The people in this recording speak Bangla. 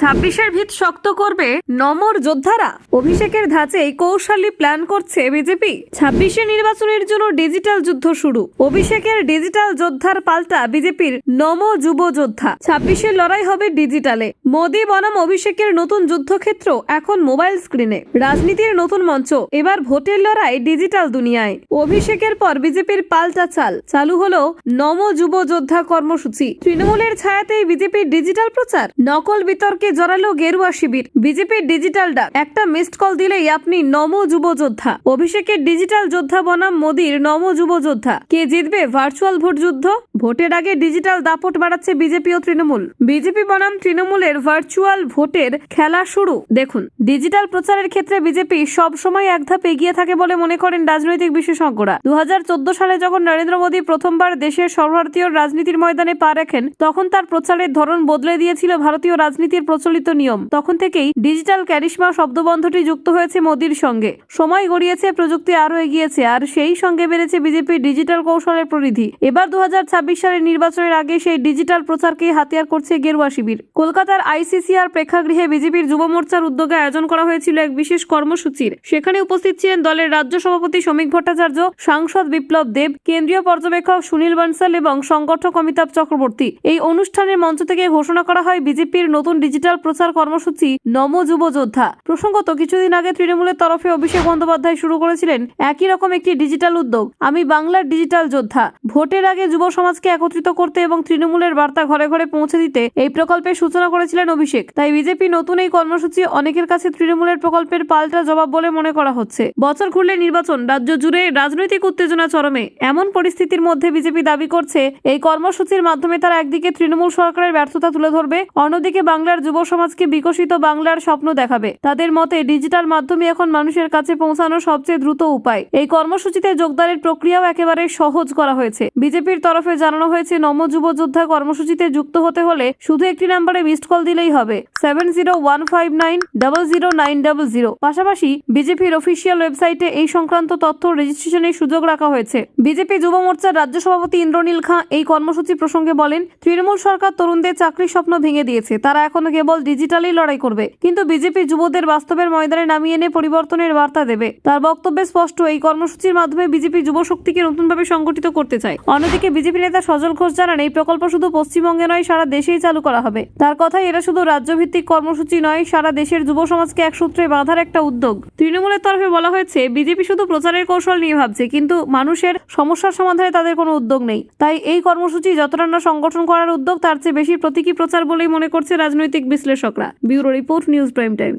ছাব্বিশের ভিত শক্ত করবে নমর যোদ্ধারা। অভিষেকের ধাঁচেই কৌশলী প্ল্যান করছে বিজেপি। ছাব্বিশে নির্বাচনের জন্য ডিজিটাল যুদ্ধ শুরু। অভিষেকের ডিজিটাল যোদ্ধার পাল্টা বিজেপির নম যুব যোদ্ধা। ছাব্বিশের লড়াই হবে ডিজিটালে। মোদী বনাম অভিষেকের নতুন যুদ্ধক্ষেত্র এখন মোবাইল স্ক্রিনে। রাজনীতির নতুন মঞ্চ, এবার ভোটের লড়াই ডিজিটাল দুনিয়ায়। অভিষেকের পর বিজেপির পাল্টা চাল। চালু হলো নম যুব যোদ্ধা কর্মসূচি। তৃণমূলের ছায়াতেই বিজেপির ডিজিটাল প্রচার। নকল বিতর্কে জড়ালো গেরুয়া শিবির। বিজেপির ডিজিটাল ডাক। একটা মিসড কল দিলেই আপনি নম যুব যোদ্ধা অভিষেকের ডিজিটাল যোদ্ধা বনাম মোদির নম যুব যোদ্ধা কে জিতবে ভার্চুয়াল ভোট যুদ্ধ? ভোটের আগে ডিজিটাল দাপট বাড়াচ্ছে বিজেপি ও তৃণমূল। বিজেপি বনাম তৃণমূলের ভার্চুয়াল ভোটের খেলা শুরু। দেখুন, ডিজিটাল প্রচারের ক্ষেত্রে বিজেপি সব সময় এক ধাপ এগিয়ে থাকে বলে মনে করেন রাজনৈতিক বিশেষজ্ঞরা। দু হাজার চোদ্দ সালে যখন নরেন্দ্র মোদী প্রথমবার দেশের সর্বভারতীয় রাজনীতির ময়দানে পা রাখেন, তখন তার প্রচারের ধরন বদলে দিয়েছিল ভারতীয় রাজনীতির প্রচলিত নিয়ম। তখন থেকেই ডিজিটাল ক্যারিশমা শব্দবন্ধটি যুক্ত হয়েছে মোদির সঙ্গে। সময় গড়িয়েছে, প্রযুক্তি আরও এগিয়েছে, আর সেই সঙ্গে বেড়েছে বিজেপির ডিজিটাল কৌশলের পরিধি। এবার দু সালের নির্বাচনের আগে সেই ডিজিটাল প্রচারকে হাতিয়ার করছে গেরুয়া শিবির। কলকাতার আইসিসিআর প্রেক্ষাগৃহে বিজেপির যুব মোর্চার উদ্যোগে আয়োজন করা হয়েছিল এক বিশেষ কর্মসূচির। সেখানে উপস্থিত ছিলেন দলের রাজ্য সভাপতি শ্রমিক ভট্টাচার্য, সাংসদ বিপ্লব দেব, কেন্দ্রীয় পর্যবেক্ষক সুনীল বানসাল এবং সংগঠক অমিতাভ চক্রবর্তী। এই অনুষ্ঠানের মঞ্চ থেকে ঘোষণা করা হয়, বিজেপির নতুন ডিজিটাল প্রচার কর্মসূচি, নম যুব যোদ্ধা প্রসঙ্গত, কিছুদিন আগে তৃণমূলের তরফে অভিষেক বন্দ্যোপাধ্যায় শুরু করেছিলেন একই রকম একটি ডিজিটাল উদ্যোগ, আমি বাংলার ডিজিটাল যোদ্ধা। ভোটের আগে যুব সমাজকে একত্রিত করতে এবং তৃণমূলের বার্তা ঘরে ঘরে পৌঁছে দিতে এই প্রকল্পের সূচনা করেছিলেন অভিষেক। তাই বিজেপি নতুন এই কর্মসূচি অনেকের কাছে তৃণমূলের প্রকল্পের পাল্টা জবাব বলে মনে করা হচ্ছে। বছর ঘুরলে নির্বাচন, রাজ্য জুড়ে রাজনৈতিক উত্তেজনা চরমে। এমন পরিস্থিতির মধ্যে বিজেপি দাবি করছে, এই কর্মসূচির মাধ্যমে তারা একদিকে তৃণমূল সরকারের ব্যর্থতা তুলে ধরবে, অন্যদিকে বাংলার যুব সমাজকে বিকশিত বাংলার স্বপ্ন দেখাবে। তাদের মতে, ডিজিটাল মাধ্যমে এখন মানুষের কাছে পৌঁছানোর সবচেয়ে দ্রুত উপায়। এই কর্মসূচিতে যোগদানের প্রক্রিয়াও একেবারে সহজ করা হয়েছে। বিজেপির তরফে জানানো হয়েছে, নম যুব যোদ্ধা কর্মসূচিতে যুক্ত হতে হলে শুধু একটি নাম্বারে মিসড কল দিলেই হবে। Seven zero one five nine double zero nine double zero. পাশাপাশি বিজেপির অফিসিয়াল ওয়েবসাইটে এই সংক্রান্ত তথ্য রেজিস্ট্রেশনের সুযোগ রাখা হয়েছে। বিজেপি যুব মোর্চার রাজ্য সভাপতি ইন্দ্রনীল খাঁ এই কর্মসূচি প্রসঙ্গে বলেন, তৃণমূল সরকার তরুণদের চাকরির স্বপ্ন ভেঙে দিয়েছে। তারা এখনও কেবল ডিজিটালি লড়াই করবে। কিন্তু বিজেপি যুবদের বাস্তবের ময়দানে নামিয়ে এনে পরিবর্তনের বার্তা দেবে। তার বক্তব্যে স্পষ্ট, এই কর্মসূচির মাধ্যমে বিজেপি যুব শক্তিকে নতুনভাবে সংগঠিত করতে চায়। অন্যদিকে বিজেপি নেতা সজল ঘোষ জানান, এই প্রকল্প শুধু পশ্চিমবঙ্গে নয়, সারা দেশেই চালু করা হবে। তার কথায় এটা শুধু রাজ্যভিত্তিক কর্মসূচি নয়, সারা দেশের যুব সমাজকে এক সূত্রে বাঁধার একটা উদ্যোগ। তৃণমূলের তরফে বলা হয়েছে, বিজেপি শুধু প্রচারের কৌশল নিয়ে ভাবছে, কিন্তু মানুষের সমস্যার সমাধানে তাদের কোনো উদ্যোগ নেই। তাই এই কর্মসূচি, যতটা না সংগঠন করার উদ্যোগ, তার চেয়ে বেশি প্রতীকী প্রচার বলেই মনে করছে রাজনৈতিক বিশ্লেষকরা bureau report news Prime Times.